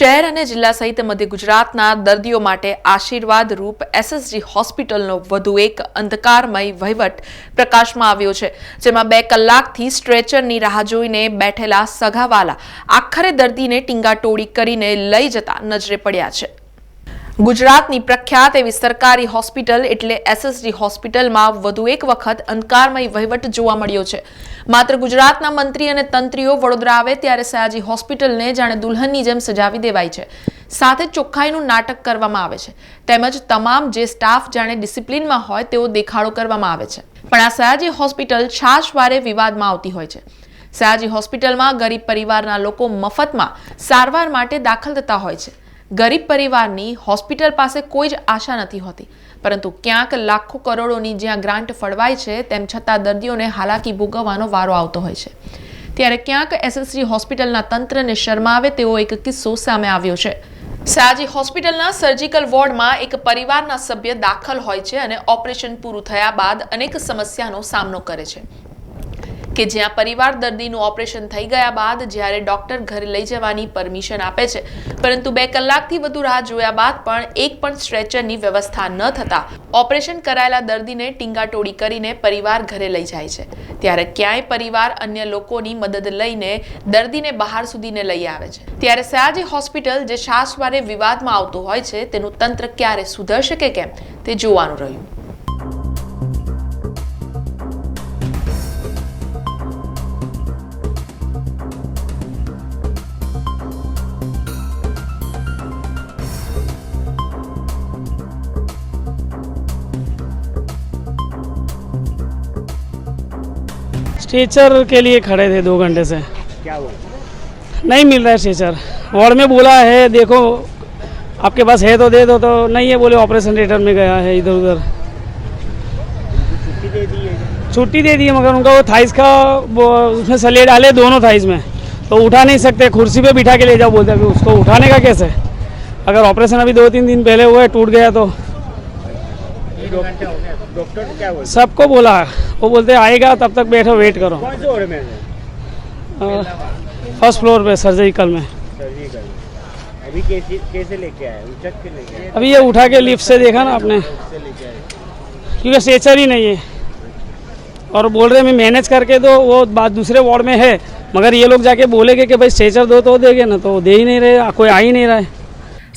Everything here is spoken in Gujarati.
શહેર અને જિલ્લા સહિત મધ્ય ગુજરાતના દર્દીઓ માટે આશીર્વાદ રૂપ એસએસજી હોસ્પિટલનો વધુ એક અંધકારમય વહીવટ પ્રકાશમાં આવ્યો છે, જેમાં બે કલાકથી સ્ટ્રેચરની રાહ જોઈને બેઠેલા સગાવાલા આખરે દર્દીને ટીંગાટોળી કરીને લઈ જતા નજરે પડ્યા છે. ગુજરાતની પ્રખ્યાત એવી સરકારી હોસ્પિટલ એટલે એસએસજી હોસ્પિટલમાં વધુ એક વખત અંધકારમય વહીવટ જોવા મળ્યો છે. માત્ર ગુજરાતના મંત્રી અને તંત્રીઓ વડોદરા આવે ત્યારે સયાજી હોસ્પિટલને જાણે દુલ્હનની જેમ સજાવી દેવાય છે. સાથે ચોખ્ખાઈનું નાટક કરવામાં આવે છે. તેમજ તમામ જે સ્ટાફ જાણે ડિસિપ્લિનમાં હોય તેવો દેખાડો કરવામાં આવે છે. પણ આ સયાજી હોસ્પિટલ છાશવારે વિવાદમાં આવતી હોય છે. સયાજી હોસ્પિટલમાં ગરીબ પરિવારના લોકો મફતમાં સારવાર માટે દાખલ થતા હોય છે. ગરીબ પરિવારની હોસ્પિટલ પાસે કોઈ જ આશા નથી હોતી. પરંતુ ક્યાંક લાખો કરોડોની જ્યાં ગ્રાન્ટ ફળવાય છે, તેમ છતાં દર્દીઓને હાલાકી ભોગવવાનો વારો આવતો હોય છે. ત્યારે ક્યાંક એસએસસી હોસ્પિટલના તંત્રને શરમાવે તેવો એક કિસ્સો સામે આવ્યો છે. સાજી હોસ્પિટલના સર્જિકલ વોર્ડમાં એક પરિવારના સભ્ય દાખલ હોય છે અને ઓપરેશન પૂરું થયા બાદ અનેક સમસ્યાનો સામનો કરે છે. કે જ્યાં પરિવાર દર્દીનું ઓપરેશન થઈ ગયા બાદ જ્યારે ડોક્ટર ઘરે લઈ જવાની પરમિશન આપે છે. પરંતુ બે કલાકથી વધુ રાહ જોયા બાદ પણ એક પણ સ્ટ્રેચરની વ્યવસ્થા ન થતા ઓપરેશન કરાયેલા દર્દીને ટીંગાટોળી કરીને પરિવાર ઘરે લઈ જાય છે. ત્યારે ક્યાંય પરિવાર અન્ય લોકોની મદદ લઈને દર્દીને બહાર સુધીને લઈ આવે છે. ત્યારે સયાજી હોસ્પિટલ જે શાસવારે વિવાદમાં આવતું હોય છે તેનું તંત્ર ક્યારે સુધરશે કે કેમ તે જોવાનું રહ્યું. स्ट्रेचर के लिए खड़े थे दो घंटे से। क्या हुआ? नहीं मिल रहा है स्ट्रेचर वार्ड में बोला है देखो आपके पास है तो दे दो तो नहीं है बोले ऑपरेशन थिएटर में गया है इधर उधर। छुट्टी दे दी है। छुट्टी दे दी मगर उनका वो थाइस का वो उसमें सले डाले दोनों थाइस में। तो उठा नहीं सकते कुर्सी पे बिठा के ले जाओ बोलते अभी उसको उठाने का कैसे? अगर ऑपरेशन अभी दो तीन दिन पहले हुआ है टूट गया तो। डॉक्टर को क्या सबको बोला। वो बोलते आएगा तब तक बैठो वेट करो। कौन से वार्ड में फ़र्स्ट फ्लोर पे सर्जिकल में। सर्जिकल अभी कैसे कैसे लेके आए? उचक के लेके आए? अभी ये उठा के लिफ्ट से देखा ना आपने। क्योंकि स्ट्रेचर ही नहीं है। और बोल रहे मैं मैनेज करके दो वो बात दूसरे वार्ड में है। मगर ये लोग जाके बोलेंगे कि भाई स्ट्रेचर दो तो देंगे ना। तो दे ही नहीं रहे कोई आ ही नहीं रहा है।